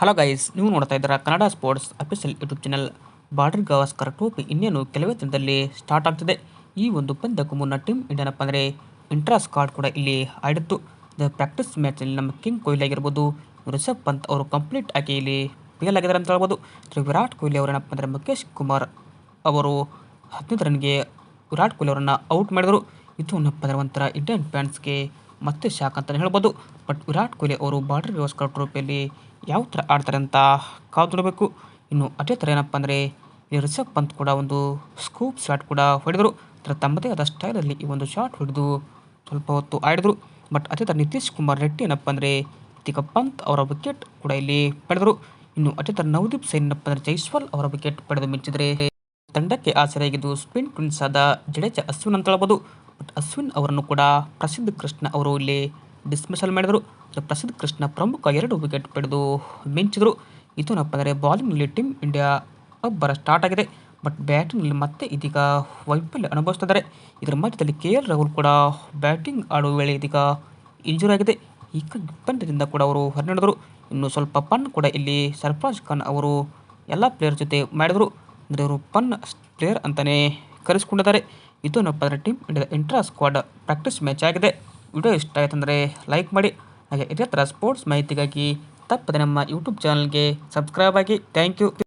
Hello guys, ನೀವು ನೋಡ್ತಾ ಇದ್ದೀರಾ Kannada sports official YouTube channel. Border Gavaskar Trophy ಇನ್ನೇನು ಕೆಲವೇ ದಿನದಲ್ಲಿ ಸ್ಟಾರ್ಟ್ ಆಗ್ತಿದೆ. ಈ ಒಂದು ಪಂದ್ಯಕ್ಕೂ ಮುನ್ನ ಟೀಮ್ ಇಂಡಿಯಾನಪ್ಪ ಅಂದರೆ ಇಂಟ್ರಾ ಸ್ಕಾಡ್ ಕೂಡ ಇಲ್ಲಿ ಆಡಿತ್ತು. ದ ಪ್ರಾಕ್ಟೀಸ್ ಮ್ಯಾಚಲ್ಲಿ ನಮ್ಮ ಕಿಂಗ್ ಕೊಹ್ಲಿ ಆಗಿರ್ಬೋದು, ರಿಷಬ್ ಪಂತ್ ಅವರು ಕಂಪ್ಲೀಟ್ ಆಗಿ ಇಲ್ಲಿ ಫೇಲ್ ಆಗಿದ್ದಾರೆ ಅಂತ ಹೇಳ್ಬೋದು. ವಿರಾಟ್ ಕೊಹ್ಲಿ ಅವರೇನಪ್ಪ ಅಂದರೆ ಮುಖೇಶ್ ಕುಮಾರ್ ಅವರು ಹದಿನೈದು ರನ್ಗೆ ವಿರಾಟ್ ಕೊಹ್ಲಿ ಅವರನ್ನು ಔಟ್ ಮಾಡಿದರು. ಇದು ಏನಪ್ಪ ಅಂದರೆ ಒಂಥರ ಇಂಡಿಯನ್ ಫ್ಯಾನ್ಸ್ಗೆ ಮತ್ತೆ ಶಾಕ್ ಅಂತಲೇ ಹೇಳ್ಬೋದು. ಬಟ್ ವಿರಾಟ್ ಕೊಹ್ಲಿ ಅವರು ಬಾರ್ಡರ್ ಗವಾಸ್ಕರ್ ಟ್ರೋಫಿಯಲ್ಲಿ ಯಾವ ಥರ ಆಡ್ತಾರೆ ಅಂತ ಕಾದು ಇನ್ನು ಅದೇ ಥರ ಏನಪ್ಪ ಅಂದರೆ ರಿಷಬ್ ಪಂತ್ ಕೂಡ ಒಂದು ಸ್ಕೂಪ್ ಶಾಟ್ ಕೂಡ ಹೊಡೆದರು. ಅದರ ತಮ್ಮದೇ ಆದ ಸ್ಟೈಲಲ್ಲಿ ಈ ಒಂದು ಶಾಟ್ ಹೊಡೆದು ಸ್ವಲ್ಪ ಹೊತ್ತು ಆಡಿದರು. ಬಟ್ ಅದೇ ಥರ ನಿತೀಶ್ ಕುಮಾರ್ ರೆಡ್ಡಿ ಏನಪ್ಪ ಅಂದರೆ ಇದೀಗ ಪಂತ್ ಅವರ ವಿಕೆಟ್ ಕೂಡ ಇಲ್ಲಿ ಪಡೆದರು. ಇನ್ನು ಅದೇ ಥರ ನವದೀಪ್ ಸೈನ್ ಏನಪ್ಪ ಅಂದರೆ ಜೈಸ್ವಾಲ್ ಅವರ ವಿಕೆಟ್ ಪಡೆದು ಮಿಂಚಿದರೆ ತಂಡಕ್ಕೆ ಆಸರೆಯಾಗಿದ್ದು ಸ್ಪಿನ್ ಟ್ವಿನ್ಸ್ ಆದ ಜಡೇಜ ಅಶ್ವಿನ್ ಅಂತ ಹೇಳ್ಬೋದು. ಬಟ್ ಅಶ್ವಿನ್ ಅವರನ್ನು ಕೂಡ ಪ್ರಸಿದ್ಧ ಕೃಷ್ಣ ಅವರು ಇಲ್ಲಿ ಡಿಸ್ಮಿಸಲ್ ಮಾಡಿದರು. ಪ್ರಸಿದ್ಧ ಕೃಷ್ಣ ಪ್ರಮುಖ ಎರಡು ವಿಕೆಟ್ ಪಡೆದು ಮಿಂಚಿದರು. ಇದು ಏನಪ್ಪ ಅಂದರೆ ಬಾಲಿಂಗ್ನಲ್ಲಿ ಟೀಮ್ ಇಂಡಿಯಾ ಅಬ್ಬರ ಸ್ಟಾರ್ಟ್ ಆಗಿದೆ. ಬಟ್ ಬ್ಯಾಟಿಂಗ್ನಲ್ಲಿ ಮತ್ತೆ ಇದೀಗ ವೈಫಲ್ಯ ಅನುಭವಿಸ್ತಿದ್ದಾರೆ. ಇದರ ಮಧ್ಯದಲ್ಲಿ ಕೆ ಎಲ್ ರಾಹುಲ್ ಕೂಡ ಬ್ಯಾಟಿಂಗ್ ಆಡುವ ವೇಳೆ ಇದೀಗ ಇಂಜುರಿ ಆಗಿದೆ. ಈ ಪಂದ್ಯದಿಂದ ಕೂಡ ಅವರು ಹೊರನಡೆದರು. ಇನ್ನು ಸ್ವಲ್ಪ ಪನ್ ಕೂಡ ಇಲ್ಲಿ ಸರ್ಫರಾಜ್ ಖಾನ್ ಅವರು ಎಲ್ಲ ಪ್ಲೇಯರ್ ಜೊತೆ ಮಾಡಿದರು. ಅಂದರೆ ಅವರು ಪನ್ ಪ್ಲೇಯರ್ ಅಂತಲೇ ಕರೆಸ್ಕೊಂಡಿದ್ದಾರೆ. ಇದು ಏನಪ್ಪ ಅಂದರೆ ಟೀಮ್ ಇಂಡಿಯಾದ ಇಂಟ್ರಾ ಸ್ಕ್ವಾಡ್ ಪ್ರಾಕ್ಟೀಸ್ ಮ್ಯಾಚ್ ಆಗಿದೆ. ವಿಡಿಯೋ ಇಷ್ಟ ಆಯ್ತಂದರೆ ಲೈಕ್ ಮಾಡಿ, ಹಾಗೆ ಇದೇ ಥರ ಸ್ಪೋರ್ಟ್ಸ್ ಮಾಹಿತಿಗಾಗಿ ತಪ್ಪದೆ ನಮ್ಮ ಯೂಟ್ಯೂಬ್ ಚಾನಲ್ಗೆ ಸಬ್ಸ್ಕ್ರೈಬ್ ಆಗಿ. Thank you